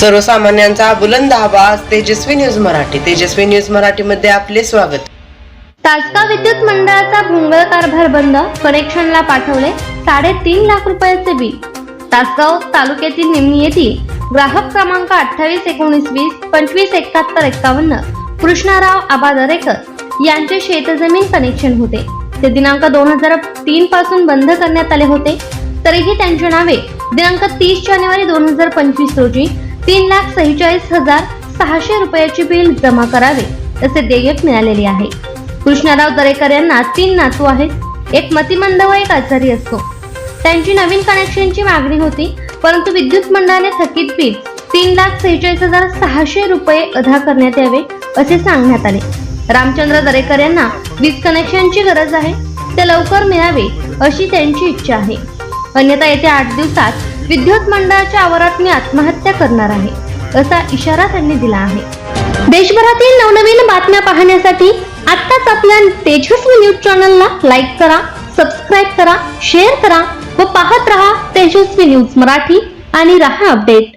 सर्वसामान्यांचा बुलंद आवाज तेजस्वी न्यूज मराठी. तेजस्वी न्यूज मराठी मध्ये आपले स्वागत. तासगाव विद्युत मंडळाचा भोंगळ कारभार बंद कनेक्शनला पाठवले साडेतीन लाख रुपयाचे बिल. तासगाव तालुक्यातील निमणी येथील ग्राहक क्रमांक अठ्ठावीस एकोणीस वीस पंचवीस एकाहत्तर एक्कावन्न कृष्णाराव आबा दरेकर यांचे शेतजमीन कनेक्शन होते. ते दिनांक दोन हजार तीन पासून बंद करण्यात आले होते. तरीही त्यांच्या नावे दिनांक तीस जानेवारी दोन हजार पंचवीस रोजी तीन लाख सेहेचाळीस हजार सहाशे रुपयाचे बिल जमा करावे असे देयक मिळालेले आहे. कृष्णराव दरेकर यांना तीन नातू आहेत. एक मतिमंद व एक आजारी असतो. त्यांची नवीन कनेक्शनची मागणी होती परंतु विद्युत मंडळाने थकीत बिल तीन लाख सेहेचाळीस हजार सहाशे रुपये अदा करण्यात यावे असे सांगण्यात आले. रामचंद्र दरेकर यांना वीज कनेक्शनची गरज आहे. ते लवकर मिळावे अशी त्यांची इच्छा आहे. अन्यथा येत्या आठ दिवसात विद्युत मंडळाच्या आवारात मी आत्महत्या करणार आहे असा इशारा त्यांनी दिला आहे. देशभरातील नवनवीन बातम्या पाहण्यासाठी आत्ताच आपल्या तेजस्वी न्यूज चॅनलला लाईक करा सबस्क्राईब करा शेअर करा व पाहत रहा तेजस्वी न्यूज मराठी आणि रहा अपडेट.